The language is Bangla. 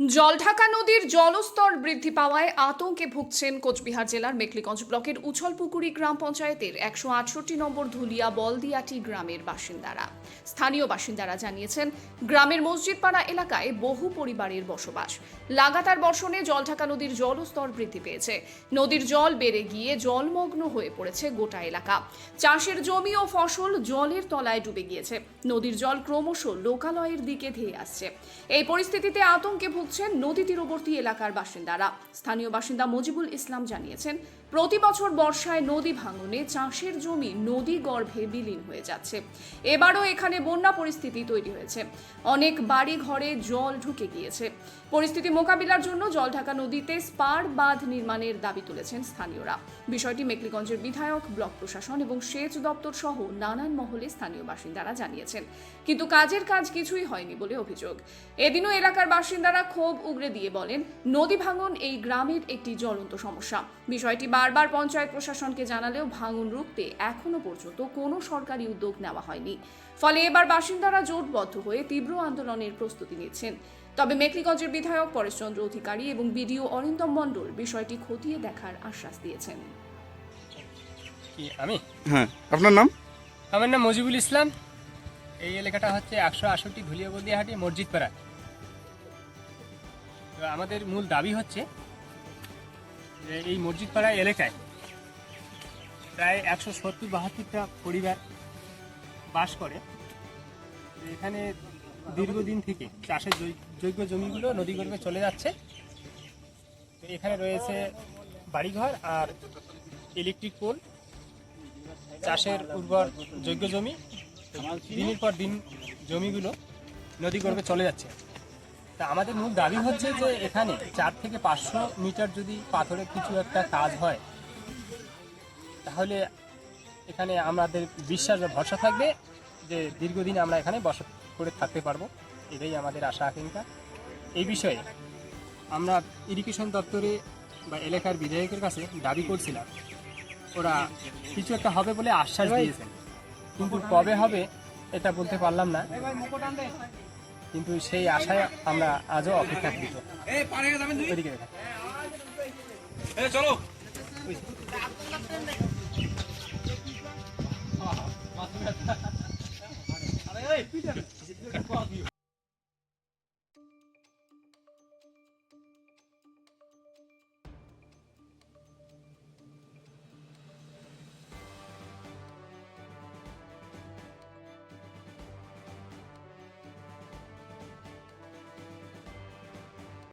জলঢাকা নদীর জলস্তর বৃদ্ধি পাওয়ায় আতঙ্কে ভুগছেন কোচবিহার জেলার মেকলিগঞ্জ ব্লকের উছলপুকুরি গ্রাম পঞ্চায়েতের একশো আটষট্টি নম্বর ধুলিয়া বলদিয়াটি গ্রামের বাসিন্দারা। স্থানীয় বাসিন্দারা জানিয়েছেন, গ্রামের মসজিদপাড়া এলাকায় বহু পরিবারের বসবাস। লাগাতার বর্ষণে জলঢাকা নদীর জলস্তর বৃদ্ধি পেয়েছে। নদীর জল বেড়ে গিয়ে জলমগ্ন হয়ে পড়েছে গোটা এলাকা। চাষের জমি ও ফসল জলের তলায় ডুবে গিয়েছে। নদীর জল ক্রমশ লোকালয়ের দিকে ধেয়ে আসছে। এই পরিস্থিতিতে আতঙ্কে ভুগছেন নদী তীরবর্তী এলাকার বাসিন্দারা। স্থানীয় বাসিন্দা মজিবুল ইসলাম জানিয়েছেন, প্রতি বছর বর্ষায় নদী ভাঙনে চাষের জমি নদী গর্ভে বিলীন হয়ে যাচ্ছে। এবারও এখানে বন্যা পরিস্থিতি তৈরি হয়েছে। অনেক বাড়ি ঘরে জল ঢুকে গিয়েছে। পরিস্থিতি মোকাবিলার জন্য জলঢাকা নদীতে স্পার বাঁধ নির্মাণের দাবি তুলেছেন স্থানীয়রা। বিষয়টি মেকলিগঞ্জের বিধায়ক, ব্লক প্রশাসন এবং সেচ দপ্তর সহ নানান মহলে স্থানীয় বাসিন্দারা জানিয়েছেন। কিন্তু কাজের কাজ কিছুই হয়নি বলে অভিযোগ। এদিনও এলাকার বাসিন্দারা ক্ষোভ উগরে দিয়ে বলেন নদী ভাঙন এই গ্রামের একটি জ্বলন্ত সমস্যা। বিষয়টি বারবার পঞ্চায়েত প্রশাসনকে জানালেও ভাঙন রুখতে এখনও পর্যন্ত কোনো সরকারি উদ্যোগ নেওয়া হয়নি। ফলে এবার বাসিন্দারা জোটবদ্ধ হয়ে তীব্র আন্দোলনের প্রস্তুতি নিচ্ছেন। তবে মেকলিগঞ্জের বিধায়ক পরেশচন্দ্র অধিকারী এবং বিডিও অরিন্দম মণ্ডল বিষয়টি খতিয়ে দেখার আশ্বাস দিয়েছেন। আমি? হ্যাঁ আপনার নাম? আমার নাম মজিবুল ইসলাম। এই এলাকাটা হচ্ছে একশো আষট্টি ধুলিয়াবন্দিহাটি মসজিদ পাড়া তো আমাদের মূল দাবি হচ্ছে যে এই মসজিদ পাড়া এলাকায় প্রায় একশো সত্তর বাহাত্তরটা পরিবার বাস করে। এখানে দীর্ঘদিন থেকে চাষের যোগ্য জমিগুলো নদীগর্ভে চলে যাচ্ছে। এখানে রয়েছে বাড়িঘর আর ইলেকট্রিক পোল চাষের উর্বর যোগ্য জমি। দিনের পর দিন জমিগুলো নদী গর্ভে চলে যাচ্ছে। তা আমাদের মূল দাবি হচ্ছে যে এখানে চার থেকে পাঁচশো মিটার যদি পাথরের কিছু একটা কাজ হয় তাহলে এখানে আমাদের বিশ্বাস বা ভরসা থাকবে যে দীর্ঘদিন আমরা এখানে বসত করে থাকতে পারব। এটাই আমাদের আশা আকাঙ্ক্ষা। এই বিষয়ে আমরা ইরিগেশন দপ্তরে বা এলাকার বিধায়কের কাছে দাবি করছিলাম। ওরা কিছু একটা হবে বলে আশ্বাস দিয়েছেন। কিন্তু কবে হবে এটা বলতে পারলাম না। কিন্তু সেই আশায় আমরা আজও অপেক্ষাকৃত। ওইদিকে দেখা।